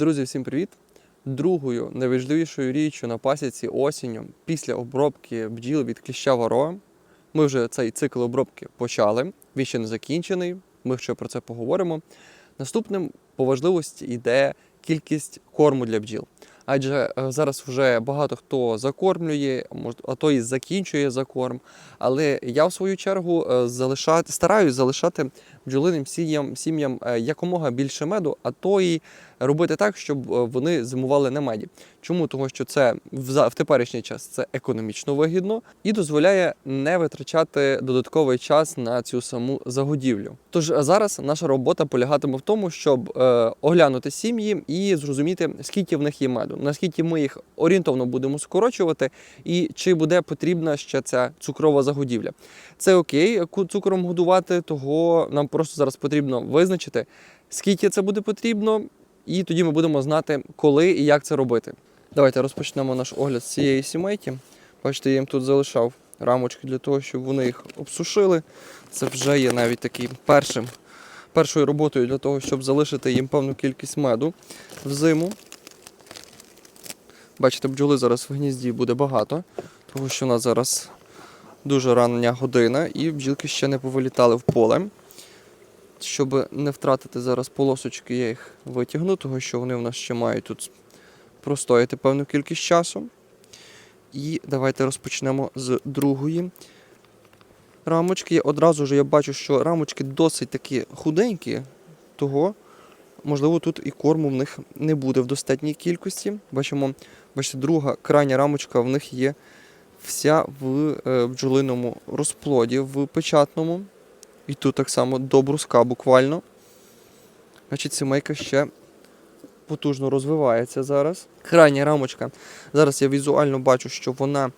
Друзі, всім привіт! Другою найважливішою річчю на пасіці осінню після обробки бджіл від кліща варо. Ми вже цей цикл обробки почали. Він ще не закінчений. Ми ще про це поговоримо. Наступним по важливості йде кількість корму для бджіл. Адже е, зараз вже багато хто закормлює, а то і закінчує закорм. Але я в свою чергу е, залишати, стараюсь залишати бджолиним сім'ям, сім'ям е, якомога більше меду, а то і робити так, щоб е, вони зимували на меді. Чому? Тому що це в, теперішній час це економічно вигідно і дозволяє не витрачати додатковий час на цю саму загодівлю. Тож е, зараз наша робота полягатиме в тому, щоб оглянути сім'ї і зрозуміти, скільки в них є меду, наскільки ми їх орієнтовно будемо скорочувати, і чи буде потрібна ще ця цукрова загодівля. Це окей, цукром годувати, того нам просто зараз потрібно визначити, скільки це буде потрібно, і тоді ми будемо знати, коли і як це робити. Давайте розпочнемо наш огляд з цієї сімейки. Бачите, я їм тут залишав рамочки для того, щоб вони їх обсушили. Це вже є навіть таким першим, першою роботою для того, щоб залишити їм певну кількість меду взиму. Бачите, бджоли зараз в гнізді буде багато, тому що у нас зараз дуже рання година і бджілки ще не повилітали в поле. Щоб не втратити зараз полосочки, я їх витягну, тому що вони в нас ще мають тут простояти певну кількість часу. І давайте розпочнемо з другої рамочки. Одразу ж я бачу, що рамочки досить такі худенькі, того, можливо, тут і корму в них не буде в достатній кількості. Бачимо, бачите, друга крайня рамочка в них є вся в е, бджолиному розплоді, в печатному. І тут так само до бруска буквально. Значить, сімейка ще потужно розвивається зараз. Крайня рамочка. Зараз я візуально бачу, що вона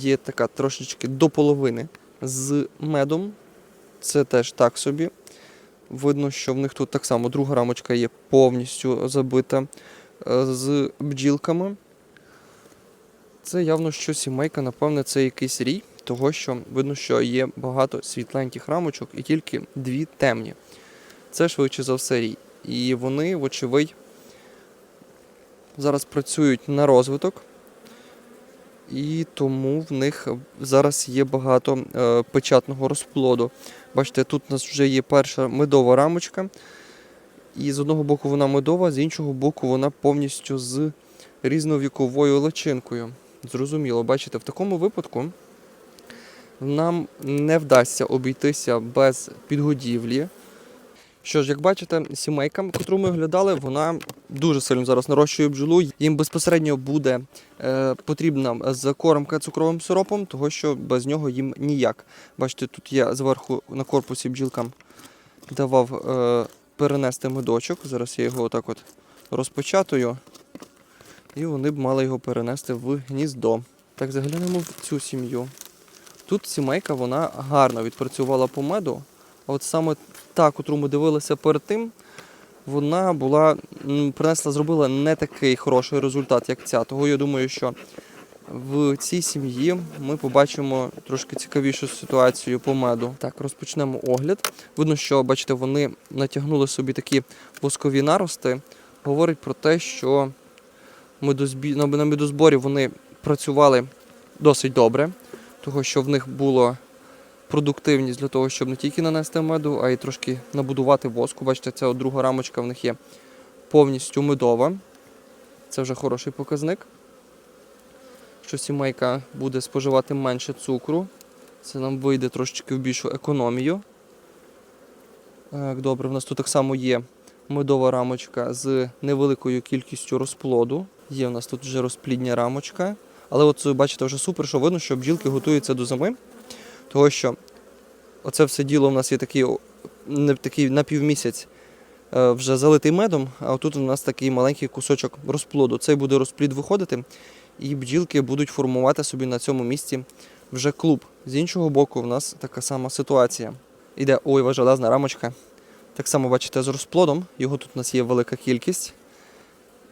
є така трошечки до половини з медом. Це теж так собі. Видно, що в них тут так само друга рамочка є повністю забита е, з бджілками. Це явно, що сімейка, напевне, це якийсь рій, того що видно, що є багато світленьких рамочок і тільки дві темні. Це швидше за все рій. І вони, вочевидь, зараз працюють на розвиток, і тому в них зараз є багато е, печатного розплоду. Бачите, тут у нас вже є перша медова рамочка. І з одного боку вона медова, з іншого боку, вона повністю з різновіковою личинкою. Зрозуміло, бачите, в такому випадку нам не вдасться обійтися без підгодівлі. Що ж, як бачите, сімейка, яку ми оглядали, вона дуже сильно зараз нарощує бджолу. Їм безпосередньо буде е, потрібна закормка цукровим сиропом, того що без нього їм ніяк. Бачите, тут я зверху на корпусі бджілкам давав е, перенести медочок. Зараз я його отак от розпочатую. І вони б мали його перенести в гніздо. Так, заглянемо в цю сім'ю. Тут сімейка вона гарно відпрацювала по меду. А от саме та, котру ми дивилися перед тим, вона була принесла, зробила не такий хороший результат, як ця. Того я думаю, що в цій сім'ї ми побачимо трошки цікавішу ситуацію по меду. Так, розпочнемо огляд. Видно, що бачите, вони натягнули собі такі воскові нарости. Говорить про те, що медозбі... на медозборі вони працювали досить добре, того що в них було продуктивність для того, щоб не тільки нанести меду, а й трошки набудувати воску. Бачите, ця друга рамочка в них є повністю медова. Це вже хороший показник. Що сімейка буде споживати менше цукру. Це нам вийде трошечки в більшу економію. Добре, в нас тут так само є медова рамочка з невеликою кількістю розплоду. Є в нас тут вже розплідня рамочка. Але от бачите, вже супер, що видно, що бджілки готуються до зими. Того що оце все діло в нас є такий, не, такий напівмісяць е, вже залитий медом, а отут у нас такий маленький кусочок розплоду. Цей буде розплід виходити, і бджілки будуть формувати собі на цьому місці вже клуб. З іншого боку, в нас така сама ситуація. Іде ойва железна рамочка. Так само бачите з розплодом, його тут у нас є велика кількість.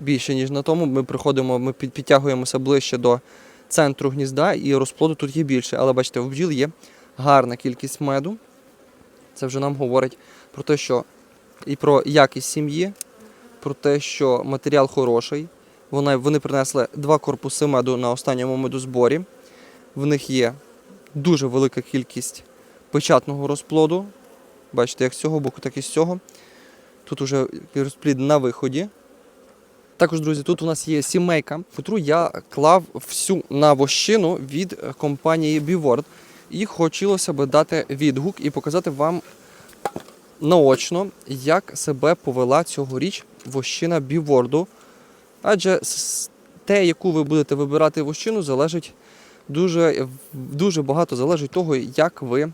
Більше, ніж на тому. Ми приходимо, ми підтягуємося ближче до центру гнізда, і розплоду тут є більше. Але бачите, в бджіл є гарна кількість меду. Це вже нам говорить про те, що і про якість сім'ї, про те, що матеріал хороший. Вони, вони принесли два корпуси меду на останньому медозборі. В них є дуже велика кількість печатного розплоду. Бачите, як з цього боку, так і з цього. Тут уже розплід на виході. Також, друзі, тут у нас є сімейка, яку я клав всю на вощину від е, компанії Bivord. І хотілося би дати відгук і показати вам наочно, як себе повела цьогоріч вощина Біворду. Адже те, яку ви будете вибирати вощину, залежить дуже, дуже багато залежить того, як ви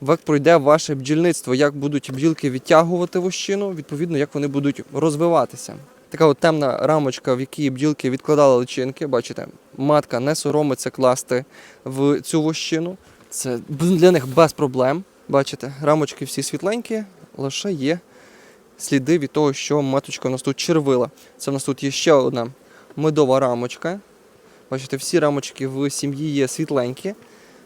як пройде ваше бджільництво, як будуть бджілки відтягувати вощину, відповідно, як вони будуть розвиватися. Така от темна рамочка, в якій бджілки відкладали личинки. Бачите, матка не соромиться класти в цю вощину. Це для них без проблем. Бачите, рамочки всі світленькі, лише є сліди від того, що маточка у нас тут червила. Це в нас тут є ще одна медова рамочка. Бачите, всі рамочки в сім'ї є світленькі,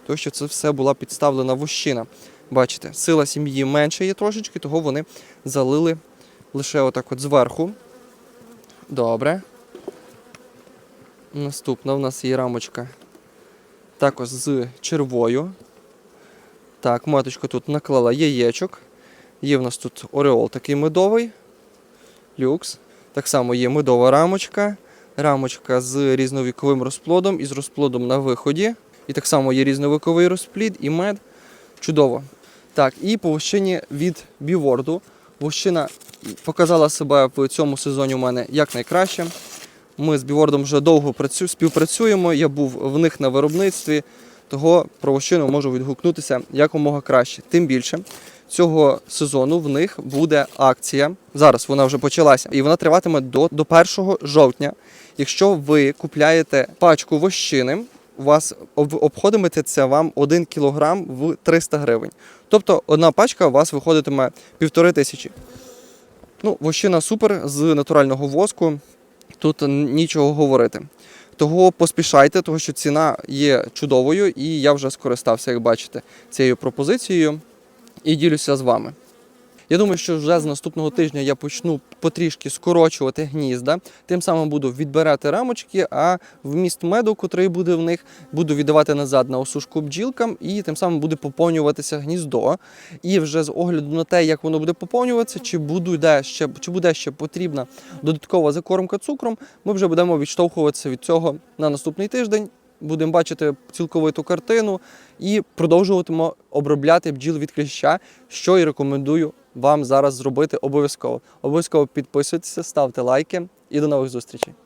тому що це все була підставлена вощина. Бачите, сила сім'ї менше є трошечки, того вони залили лише отак от зверху. Добре. Наступна в нас є рамочка також з червою. Так, маточка тут наклала яєчок. Є в нас тут ореол такий медовий. Люкс. Так само є медова рамочка. Рамочка з різновіковим розплодом і з розплодом на виході. І так само є різновіковий розплід і мед. Чудово. Так, і по вощині від Біворду. Вощина показала себе в цьому сезоні у мене якнайкраще. Ми з Бівордом вже довго працю- співпрацюємо. Я був в них на виробництві, того про вощину можу відгукнутися якомога краще. Тим більше цього сезону в них буде акція. Зараз вона вже почалася, і вона триватиме до, до 1 жовтня. Якщо ви купляєте пачку вощини, у вас об- обходиметься це вам 1 кілограм в 300 гривень. Тобто одна пачка у вас виходитиме півтори тисячі. Ну, вощина супер з натурального воску. Тут нічого говорити. Того поспішайте, тому що ціна є чудовою, і я вже скористався, як бачите, цією пропозицією і ділюся з вами. Я думаю, що вже з наступного тижня я почну потрішки скорочувати гнізда. Тим самим буду відбирати рамочки, а вміст меду, котрий буде в них, буду віддавати назад на осушку бджілкам, і тим самим буде поповнюватися гніздо. І вже з огляду на те, як воно буде поповнюватися, чи буде ще, чи буде ще потрібна додаткова закормка цукром, ми вже будемо відштовхуватися від цього на наступний тиждень. Будемо бачити цілковиту картину і продовжуватимемо обробляти бджіл від кліща, що і рекомендую вам зараз зробити обов'язково. Обов'язково підписуйтеся, ставте лайки і до нових зустрічей.